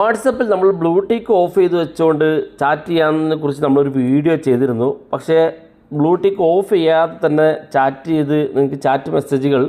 വാട്സപ്പിൽ നമ്മൾ Bluetooth of ചെയ്ത് വെച്ചുകൊണ്ട് ചാറ്റ് ചെയ്യാമെന്നതിനെ കുറിച്ച് നമ്മളൊരു വീഡിയോ ചെയ്തിരുന്നു. പക്ഷേ ബ്ലൂടൂത്ത് ഓഫ് ചെയ്യാതെ തന്നെ ചാറ്റ് ചെയ്ത് നിങ്ങൾക്ക് ചാറ്റ് മെസ്സേജുകൾ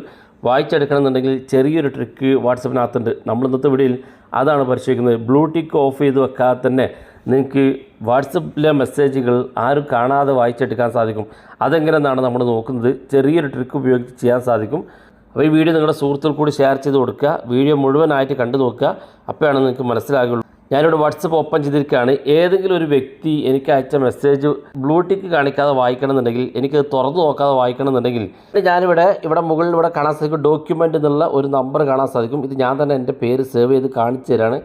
വായിച്ചെടുക്കണമെന്നുണ്ടെങ്കിൽ ചെറിയൊരു ട്രിക്ക് വാട്സപ്പിനകത്തുണ്ട്. നമ്മൾ ഇന്നത്തെ വീഡിയോയിൽ അതാണ് പരിശോധിക്കുന്നത്. ബ്ലൂടൂത്ത് ഓഫ് ചെയ്ത് വെക്കാതെ തന്നെ നിങ്ങൾക്ക് വാട്സപ്പിലെ മെസ്സേജുകൾ ആരും കാണാതെ വായിച്ചെടുക്കാൻ സാധിക്കും. അതെങ്ങനെയെന്നാണ് നമ്മൾ നോക്കുന്നത്. ചെറിയൊരു ട്രിക്ക് ഉപയോഗിച്ച് ചെയ്യാൻ സാധിക്കും. അപ്പോൾ ഈ വീഡിയോ നിങ്ങളുടെ സുഹൃത്തുക്കൾ കൂടി ഷെയർ ചെയ്ത് കൊടുക്കുക. വീഡിയോ മുഴുവനായിട്ട് കണ്ടു നോക്കുക. അപ്പോഴാണ് നിങ്ങൾക്ക് മനസ്സിലാകുള്ളൂ. ഞാനിവിടെ വാട്സപ്പ് ഓപ്പൺ ചെയ്തിരിക്കുകയാണ്. ഏതെങ്കിലും ഒരു വ്യക്തി എനിക്ക് അയച്ച മെസ്സേജ് ബ്ലൂ ടിക്ക് കാണിക്കാതെ വായിക്കണമെന്നുണ്ടെങ്കിൽ എനിക്ക് തുറന്നു നോക്കാതെ വായിക്കണമെന്നുണ്ടെങ്കിൽ ഞാനിവിടെ ഇവിടെ മുകളിൽ ഇവിടെ കാണാൻ സാധിക്കും. ഡോക്യുമെന്റ് എന്നുള്ള ഒരു നമ്പർ കാണാൻ സാധിക്കും. ഇത് ഞാൻ തന്നെ എന്റെ പേര് സേവ് ചെയ്ത് കാണിച്ചു തരാണ്.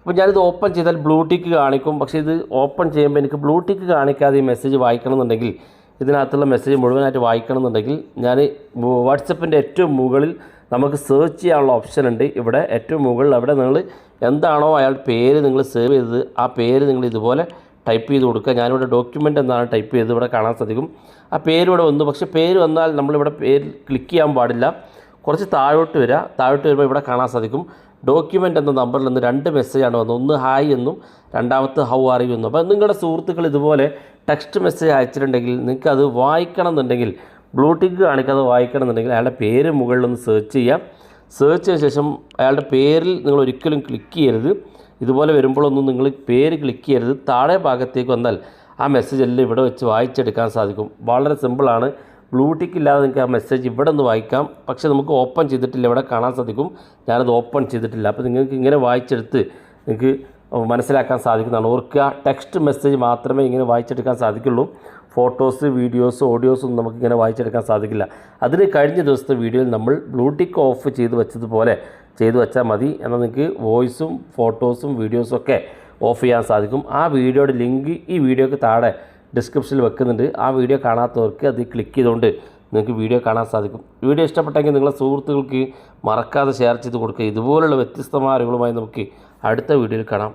അപ്പോൾ ഞാനിത് ഓപ്പൺ ചെയ്താൽ ബ്ലൂ ടിക്ക് കാണിക്കും. പക്ഷേ ഇത് ഓപ്പൺ ചെയ്യുമ്പോൾ എനിക്ക് ബ്ലൂ ടിക്ക് കാണിക്കാതെ ഈ മെസ്സേജ് വായിക്കണമെന്നുണ്ടെങ്കിൽ ഇതിനകത്തുള്ള മെസ്സേജ് മുഴുവനായിട്ട് വായിക്കണമെന്നുണ്ടെങ്കിൽ ഞാൻ വാട്സപ്പിന്റെ ഏറ്റവും മുകളിൽ നമുക്ക് സെർച്ച് ചെയ്യാനുള്ള ഓപ്ഷൻ ഉണ്ട്. ഇവിടെ ഏറ്റവും മുകളിൽ അവിടെ നിങ്ങൾ എന്താണോ അയാൾ പേര് നിങ്ങൾ സേവ് ചെയ്തത് ആ പേര് നിങ്ങൾ ഇതുപോലെ ടൈപ്പ് ചെയ്ത് കൊടുക്കുക. ഞാനിവിടെ ഡോക്യുമെന്റ് എന്നാണ് ടൈപ്പ് ചെയ്തത്. ഇവിടെ കാണാൻ സാധിക്കും. ആ പേര് വന്നു. പക്ഷേ പേര് വന്നാൽ നമ്മളിവിടെ പേര് ക്ലിക്ക് ചെയ്യാൻ പാടില്ല. കുറച്ച് താഴോട്ട് വരിക താഴോട്ട് വരുമ്പോൾ ഇവിടെ കാണാൻ സാധിക്കും. ഡോക്യുമെന്റ് എന്ന നമ്പറിൽ നിന്ന് രണ്ട് മെസ്സേജാണ് വന്നത്. ഒന്ന് ഹായ് എന്നും രണ്ടാമത്തെ ഹൗ ആർ യു എന്നും. അപ്പോൾ നിങ്ങളുടെ സുഹൃത്തുക്കൾ ഇതുപോലെ ടെക്സ്റ്റ് മെസ്സേജ് അയച്ചിട്ടുണ്ടെങ്കിൽ നിങ്ങൾക്ക് അത് വായിക്കണം എന്നുണ്ടെങ്കിൽ ബ്ലൂടിക്ക് കാണിക്കാതെ വായിക്കണം എന്നുണ്ടെങ്കിൽ അയാളുടെ പേര് മുകളിൽ ഒന്ന് സെർച്ച് ചെയ്യാം. സെർച്ച് ചെയ്ത ശേഷം അയാളുടെ പേരിൽ നിങ്ങൾ ഒരിക്കലും ക്ലിക്ക് ചെയ്യരുത്. ഇതുപോലെ വരുമ്പോഴൊന്നും നിങ്ങൾ പേര് ക്ലിക്ക് ചെയ്യരുത്. താഴെ ഭാഗത്തേക്ക് വന്നാൽ ആ മെസ്സേജ് എല്ലാം ഇവിടെ വെച്ച് വായിച്ചെടുക്കാൻ സാധിക്കും. വളരെ സിമ്പിളാണ് ബ്ലൂടിക്ക് ഇല്ലാതെ നിങ്ങൾക്ക് ആ മെസ്സേജ് ഇവിടെ നിന്ന് വായിക്കാം. പക്ഷേ നമുക്ക് ഓപ്പൺ ചെയ്തിട്ടില്ല. ഇവിടെ കാണാൻ സാധിക്കും. ഞാനത് ഓപ്പൺ ചെയ്തിട്ടില്ല. അപ്പോൾ നിങ്ങൾക്ക് ഇങ്ങനെ വായിച്ചെടുത്ത് നിങ്ങൾക്ക് മനസ്സിലാക്കാൻ സാധിക്കുന്നതാണ്. ഓർക്കുക ടെക്സ്റ്റ് മെസ്സേജ് മാത്രമേ ഇങ്ങനെ വായിച്ചെടുക്കാൻ സാധിക്കുള്ളൂ. ഫോട്ടോസ് വീഡിയോസ് ഓഡിയോസ് ഒന്നും നമുക്ക് ഇങ്ങനെ വായിച്ചെടുക്കാൻ സാധിക്കില്ല. അതിന് കഴിഞ്ഞ ദിവസത്തെ വീഡിയോയിൽ നമ്മൾ ബ്ലൂടിക്ക് ഓഫ് ചെയ്ത് വെച്ചതുപോലെ ചെയ്തു വെച്ചാൽ മതി. എന്നാൽ നിങ്ങൾക്ക് വോയിസും ഫോട്ടോസും വീഡിയോസും ഒക്കെ ഓഫ് ചെയ്യാൻ സാധിക്കും. ആ വീഡിയോയുടെ ലിങ്ക് ഈ വീഡിയോക്ക് താഴെ ഡിസ്ക്രിപ്ഷനിൽ വെക്കുന്നുണ്ട്. ആ വീഡിയോ കാണാത്തവർക്ക് അത് ക്ലിക്ക് ചെയ്തുകൊണ്ട് നിങ്ങൾക്ക് വീഡിയോ കാണാൻ സാധിക്കും. വീഡിയോ ഇഷ്ടപ്പെട്ടെങ്കിൽ നിങ്ങളുടെ സുഹൃത്തുക്കൾക്ക് മറക്കാതെ ഷെയർ ചെയ്ത് കൊടുക്കുക. ഇതുപോലുള്ള വ്യത്യസ്തമായ അറിവുകളുമായി നമുക്ക് അടുത്ത വീഡിയോയിൽ കാണാം.